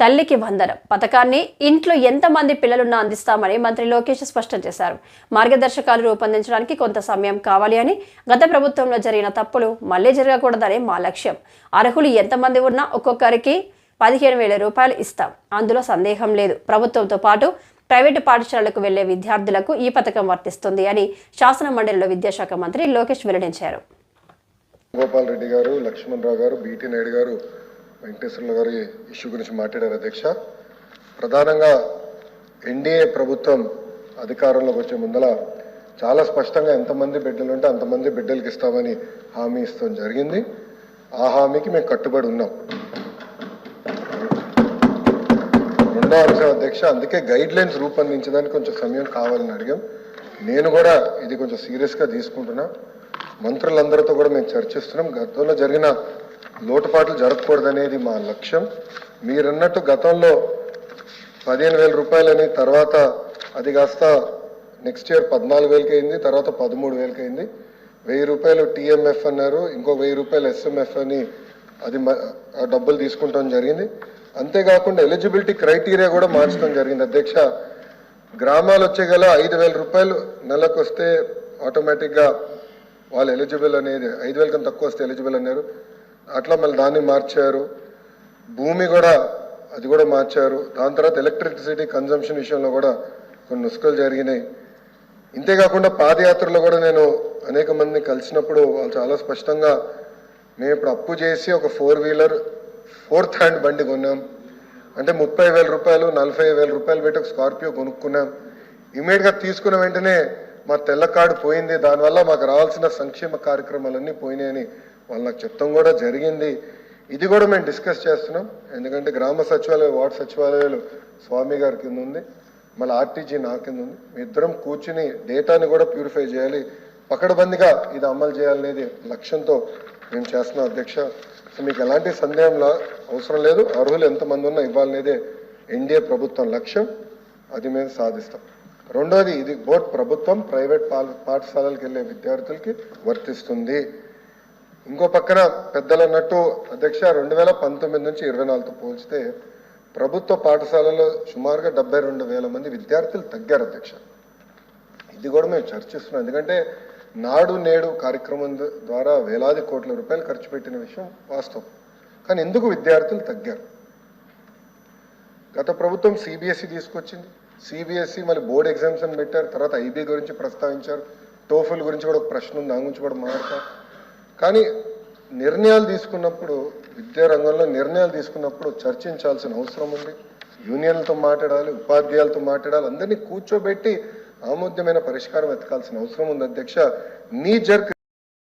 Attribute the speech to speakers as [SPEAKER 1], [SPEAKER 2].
[SPEAKER 1] తల్లికి వందనం. పథకాన్ని ఇంట్లో ఎంతమంది పిల్లలున్నా అందిస్తామని మంత్రి లోకేష్ స్పష్టం చేశారు. మార్గదర్శకాలు రూపొందించడానికి కొంత సమయం కావాలి అని గత ప్రభుత్వంలో జరిగిన తప్పులు మళ్ళీ జరగకూడదని మా లక్ష్యం. అర్హులు ఎంతమంది ఉన్నా ఒక్కొక్కరికి పదిహేను వేల రూపాయలు ఇస్తాం. అందులో సందేహం లేదు. ప్రభుత్వంతో పాటు ప్రైవేటు పాఠశాలలకు వెళ్ళే విద్యార్థులకు ఈ పథకం వర్తిస్తుంది అని శాసన మండలిలో విద్యాశాఖ మంత్రి లోకేష్ వెల్లడించారు.
[SPEAKER 2] గోపాల్ రెడ్డి గారు లక్ష్మణరావు గారు బీటీ నాయుడు గారు వెంకటేశ్వర్ల గారి ఇష్యూ గురించి మాట్లాడారు అధ్యక్ష. ప్రధానంగా ఎన్డీఏ ప్రభుత్వం అధికారంలోకి వచ్చే ముందల చాలా స్పష్టంగా ఎంతమంది బిడ్డలు ఉంటే అంతమంది బిడ్డలకి ఇస్తామని హామీ ఇస్తాం జరిగింది. ఆ హామీకి మేము కట్టుబడి ఉన్నాం. రెండో అంశం అధ్యక్ష అందుకే గైడ్ లైన్స్ రూపొందించడానికి కొంచెం సమయం కావాలని అడిగాం. నేను కూడా ఇది కొంచెం సీరియస్గా తీసుకుంటున్నా. మంత్రులందరితో కూడా మేము చర్చిస్తున్నాం. గతంలో జరిగిన లోటుపాట్లు జరగకూడదనేది మా లక్ష్యం. మీరన్నట్టు గతంలో పదిహేను వేల రూపాయలని తర్వాత అది కాస్త నెక్స్ట్ ఇయర్ పద్నాలుగు వేలకి అయింది తర్వాత పదమూడు వేలకి అయింది. వెయ్యి రూపాయలు టీఎంఎఫ్ అన్నారు ఇంకో వెయ్యి రూపాయలు ఎస్ఎంఎఫ్ అని అది డబ్బులు తీసుకుంటాం జరిగింది. అంతేకాకుండా ఎలిజిబిలిటీ క్రైటీరియా కూడా మార్చడం జరిగింది. అధ్యక్ష గ్రామాలు వచ్చే గల ఐదు వేల రూపాయలు నెలకు వస్తే ఆటోమేటిక్గా వాళ్ళు ఎలిజిబుల్ అనేది ఐదు వేల కన్నా తక్కువ వస్తే ఎలిజిబుల్ అన్నారు. అట్లా మళ్ళీ దాన్ని మార్చారు. భూమి కూడా అది కూడా మార్చారు. దాని తర్వాత ఎలక్ట్రిసిటీ కన్జంప్షన్ విషయంలో కూడా కొన్ని నుసుకలు జరిగినాయి. ఇంతేకాకుండా పాదయాత్రలో కూడా నేను అనేక మందిని కలిసినప్పుడు వాళ్ళు చాలా స్పష్టంగా మేము ఇప్పుడు అప్పు చేసి ఒక ఫోర్ వీలర్ ఫోర్త్ హ్యాండ్ బండి కొన్నాం. అంటే ముప్పై వేల రూపాయలు నలభై వేల రూపాయలు పెట్టి ఒక స్కార్పియో కొనుక్కున్నాం. ఇమీడియట్గా తీసుకున్న వెంటనే మా తెల్ల కార్డు పోయింది. దానివల్ల మాకు రావాల్సిన సంక్షేమ కార్యక్రమాలన్నీ పోయినాయని వాళ్ళు నాకు చెప్తాం కూడా జరిగింది. ఇది కూడా మేము డిస్కస్ చేస్తున్నాం. ఎందుకంటే గ్రామ సచివాలయం వార్డు సచివాలయాలు స్వామి గారి కింద ఉంది. మళ్ళీ ఆర్టీజీ నా కింద ఉంది. మీ ఇద్దరం కూర్చుని డేటాని కూడా ప్యూరిఫై చేయాలి. పకడబందిగా ఇది అమలు చేయాలనేది లక్ష్యంతో మేము చేస్తున్నాం అధ్యక్ష. సో మీకు ఎలాంటి సందేహం లా- అవసరం లేదు. అర్హులు ఎంతమంది ఉన్నా ఇవ్వాలనేదే ఎన్డీఏ ప్రభుత్వం లక్ష్యం. అది మేము సాధిస్తాం. రెండోది ఇది బోర్డ్ ప్రభుత్వం ప్రైవేట్ పాఠశాలలకు వెళ్ళే విద్యార్థులకి వర్తిస్తుంది. ఇంకో పక్కన పెద్దలు అన్నట్టు అధ్యక్ష రెండు వేల పంతొమ్మిది నుంచి ఇరవై నాలుగుతో పోల్చితే ప్రభుత్వ పాఠశాలలో సుమారుగా డెబ్బై రెండు వేల మంది విద్యార్థులు తగ్గారు అధ్యక్ష. ఇది కూడా మేము చర్చిస్తున్నాం. ఎందుకంటే నాడు నేడు కార్యక్రమం ద్వారా వేలాది కోట్ల రూపాయలు ఖర్చు పెట్టిన విషయం వాస్తవం. కానీ ఎందుకు విద్యార్థులు తగ్గారు? గత ప్రభుత్వం సిబిఎస్ఈ తీసుకొచ్చింది. సిబిఎస్ఈ మళ్ళీ బోర్డ్ ఎగ్జామ్స్ అని పెట్టారు. తర్వాత ఐబీ గురించి ప్రస్తావించారు. టోఫుల్ గురించి కూడా ఒక ప్రశ్న ఉంది. దాని గురించి కూడా మాట్లాడతారు కానీ నిర్ణయాలు తీసుకున్నప్పుడు విద్యా రంగంలో నిర్ణయాలు తీసుకున్నప్పుడు చర్చించాల్సిన అవసరం ఉంది. యూనియన్లతో మాట్లాడాలి ఉపాధ్యాయులతో మాట్లాడాలి అందరినీ కూర్చోబెట్టి ఆమోద్యమైన పరిష్కారం వెతకాల్సిన అవసరం ఉంది. అధ్యక్ష నీ జర్క్